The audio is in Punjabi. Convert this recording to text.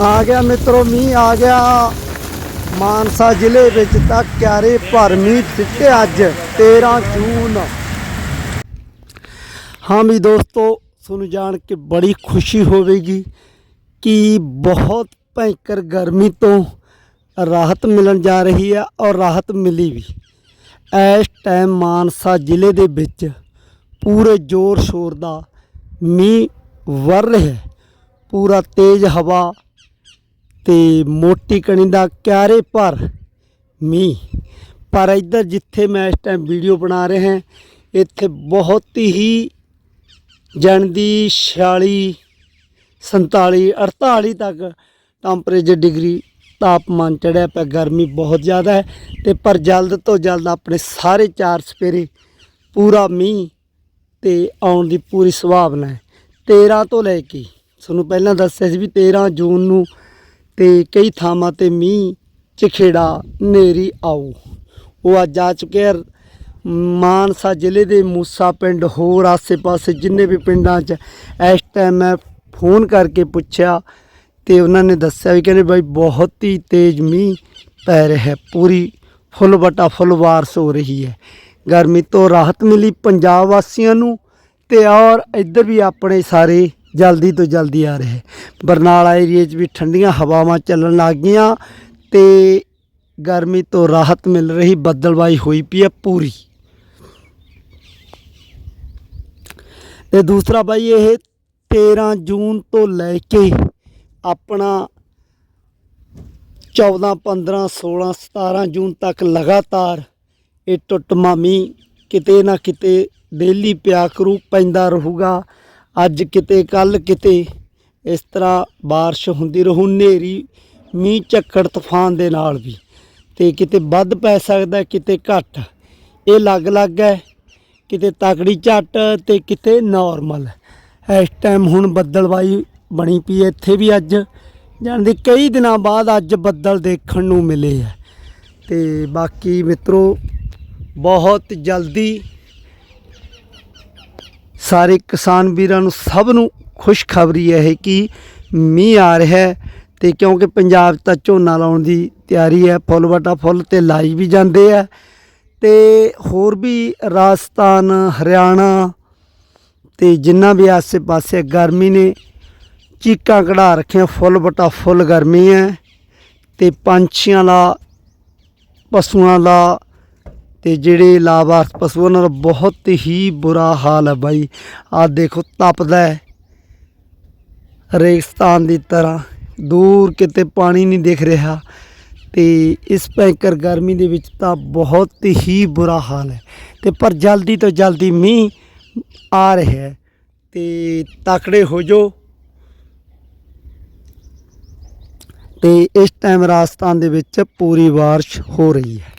ਆ ਗਿਆ ਮਿੱਤਰੋ, ਮੀਂਹ ਆ ਗਿਆ। ਮਾਨਸਾ ਜ਼ਿਲ੍ਹੇ ਵਿੱਚ ਤਾਂ ਕਿਆਰੇ ਭਰ ਮੀਂਹ ਸਿੱਟੇ ਅੱਜ 13 ਜੂਨ। ਹਾਂ ਵੀ ਦੋਸਤੋ, ਤੁਹਾਨੂੰ ਜਾਣ ਕੇ ਬੜੀ ਖੁਸ਼ੀ ਹੋਵੇਗੀ ਕਿ ਬਹੁਤ ਭੈਂਕਰ ਗਰਮੀ ਤੋਂ ਰਾਹਤ ਮਿਲਣ ਜਾ ਰਹੀ ਹੈ ਔਰ ਰਾਹਤ ਮਿਲੀ ਵੀ। ਇਸ ਟਾਈਮ ਮਾਨਸਾ ਜ਼ਿਲ੍ਹੇ ਦੇ ਵਿੱਚ ਪੂਰੇ ਜ਼ੋਰ ਸ਼ੋਰ ਦਾ ਮੀਂਹ ਵਰ ਰਿਹਾ ਪੂਰਾ ਤੇਜ਼ ਹਵਾ ਤੇ ਮੋਟੀ ਕਣੀ ਦਾ ਕਿਆਰੇ ਭਰ ਮੀਂਹ। ਪਰ ਇੱਧਰ ਜਿੱਥੇ ਮੈਂ ਇਸ ਟਾਈਮ ਵੀਡੀਓ ਬਣਾ ਰਿਹਾ ਹਾਂ ਇੱਥੇ ਬਹੁਤ ਹੀ ਜਣ ਦੀ 46 47 48 ਤੱਕ ਟੈਂਪਰੇਚਰ ਡਿਗਰੀ ਤਾਪਮਾਨ ਚੜਿਆ ਪਿਆ, ਗਰਮੀ ਬਹੁਤ ਜ਼ਿਆਦਾ ਹੈ ਤੇ ਪਰ ਜਲਦ ਤੋਂ ਜਲਦ ਆਪਣੇ ਸਾਰੇ ਚਾਰ ਸਪੇਰੇ ਪੂਰਾ ਮੀਂਹ ਤੇ ਆਉਣ ਦੀ ਪੂਰੀ ਸੰਭਾਵਨਾ ਹੈ। 13 ਤੋਂ ਲੈ ਕੇ, ਤੁਹਾਨੂੰ ਪਹਿਲਾਂ ਦੱਸਿਆ ਸੀ ਵੀ 13 ਜੂਨ ਨੂੰ ਤੇ ਕਈ ਥਾਵਾਂ ਤੇ ਮੀਂਹ ਚਖੇੜਾ ਨੇਰੀ ਆਊ। ਉਹ ਅੱਜ ਆ ਚੁੱਕਿਆ ਮਾਨਸਾ ਜ਼ਿਲ੍ਹੇ ਦੇ ਮੂਸਾ ਪਿੰਡ ਹੋਰ ਆਸੇ-ਪਾਸੇ ਜਿੰਨੇ ਵੀ ਪਿੰਡਾਂ 'ਚ ਇਸ ਟਾਈਮ ਮੈਂ ਫੋਨ ਕਰਕੇ ਪੁੱਛਿਆ ਤੇ ਉਹਨਾਂ ਨੇ ਦੱਸਿਆ ਵੀ ਕਹਿੰਦੇ ਬਾਈ ਬਹੁਤ ਹੀ ਤੇਜ਼ ਮੀਂਹ ਪੈ ਰਿਹਾ ਹੈ। ਪੂਰੀ ਫੁੱਲ ਬਟਾ ਫੁੱਲ ਵਾਰਸ ਹੋ ਰਹੀ ਹੈ। ਗਰਮੀ ਤੋਂ ਰਾਹਤ ਮਿਲੀ ਪੰਜਾਬ ਵਾਸੀਆਂ ਨੂੰ ਤੇ ਔਰ ਇੱਧਰ ਵੀ ਆਪਣੇ ਸਾਰੇ ਜਲਦੀ ਤੋਂ ਜਲਦੀ ਆ ਰਿਹਾ। ਬਰਨਾਲਾ ਏਰੀਏ 'ਚ ਵੀ ਠੰਡੀਆਂ ਹਵਾਵਾਂ ਚੱਲਣ ਲੱਗ ਗਈਆਂ ਤੇ ਗਰਮੀ ਤੋਂ ਰਾਹਤ ਮਿਲ ਰਹੀ, ਬੱਦਲਵਾਈ ਹੋਈ ਪਈ ਹੈ ਪੂਰੀ। ਤੇ ਦੂਸਰਾ ਬਾਈ ਇਹ 13 ਜੂਨ ਤੋਂ ਲੈ ਕੇ ਆਪਣਾ 14 15 16 17 ਜੂਨ ਤੱਕ ਲਗਾਤਾਰ ਇਹ ਟੁੱਟਮਾ ਮੀਂਹ ਕਿਤੇ ਨਾ ਕਿਤੇ ਡੇਲੀ ਪਿਆ ਕਰੂ ਪੈਂਦਾ ਰਹੂਗਾ। ਅੱਜ ਕਿਤੇ ਕੱਲ ਕਿਤੇ ਇਸ ਤਰ੍ਹਾਂ بارش ਹੁੰਦੀ ਰਹੂ ਹਨੇਰੀ ਮੀਂਹ ਝੱਖੜ ਤੂਫਾਨ ਦੇ ਨਾਲ ਵੀ ਤੇ ਕਿਤੇ ਵੱਧ ਪੈ ਸਕਦਾ ਕਿਤੇ ਘੱਟ ਇਹ ਅਲੱਗ-ਅਲੱਗ ਹੈ ਕਿਤੇ ਤਕੜੀ ਝੱਟ ਤੇ ਕਿਤੇ ਨਾਰਮਲ ਇਸ ਟਾਈਮ ਹੁਣ ਬੱਦਲਵਾਈ ਬਣੀ ਪਈ ਹੈ ਇੱਥੇ ਵੀ ਅੱਜ ਜਾਣਦੇ ਕਈ ਦਿਨਾਂ ਬਾਅਦ ਅੱਜ ਬੱਦਲ ਦੇਖਣ ਨੂੰ ਮਿਲੇ ਆ ਤੇ ਬਾਕੀ ਮਿੱਤਰੋ ਬਹੁਤ ਜਲਦੀ ਸਾਰੇ ਕਿਸਾਨ ਵੀਰਾਂ ਨੂੰ ਸਭ ਨੂੰ ਖੁਸ਼ਖਬਰੀ ਹੈ ਇਹ ਕਿ ਮੀਂਹ ਆ ਰਿਹਾ ਹੈ ਤੇ ਕਿਉਂਕਿ ਪੰਜਾਬ ਤਾਂ ਝੋਨਾ ਲਾਉਣ ਦੀ ਤਿਆਰੀ ਹੈ, ਫੁੱਲ ਵਟਾ ਫੁੱਲ ਤੇ ਲਾਈ ਵੀ ਜਾਂਦੇ ਆ। ਤੇ ਹੋਰ ਵੀ ਰਾਜਸਥਾਨ, ਹਰਿਆਣਾ ਤੇ ਜਿੰਨਾ ਵੀ ਆਸੇ-ਪਾਸੇ ਗਰਮੀ ਨੇ, ਚੀਕਾਂ ਕਢਾ ਰੱਖੀਆਂ, ਫੁੱਲ ਬਟਾ ਫੁੱਲ ਗਰਮੀ ਹੈ ਤੇ ਪੰਛੀਆਂ ਦਾ, ਪਸ਼ੂਆਂ ਦਾ ਤੇ ਜਿਹੜੇ ਲਾਵਾਰਸ ਪਸ਼ੂ ਉਹਨਾਂ ਦਾ ਬਹੁਤ ਹੀ ਬੁਰਾ ਹਾਲ ਹੈ ਬਾਈ। ਆਹ ਦੇਖੋ, ਤਪਦਾ ਹੈ। ਰੇਗਿਸਤਾਨ ਦੀ ਤਰ੍ਹਾਂ। ਦੂਰ ਕਿਤੇ ਪਾਣੀ ਨਹੀਂ ਦਿਖ ਰਿਹਾ। ਤੇ ਇਸ ਭੈਂਕਰ ਗਰਮੀ ਦੇ ਵਿੱਚ ਤਾਂ ਬਹੁਤ ਹੀ ਬੁਰਾ ਹਾਲ ਹੈ। ਤੇ ਪਰ ਜਲਦੀ ਤੋਂ ਜਲਦੀ ਮੀਂਹ ਆ ਰਿਹਾ ਹੈ। ਤੇ ਤਕੜੇ ਹੋ ਜੋ। ਤੇ ਇਸ ਟਾਈਮ ਰਾਜਸਥਾਨ ਦੇ ਵਿੱਚ ਪੂਰੀ ਬਾਰਿਸ਼ ਹੋ ਰਹੀ ਹੈ।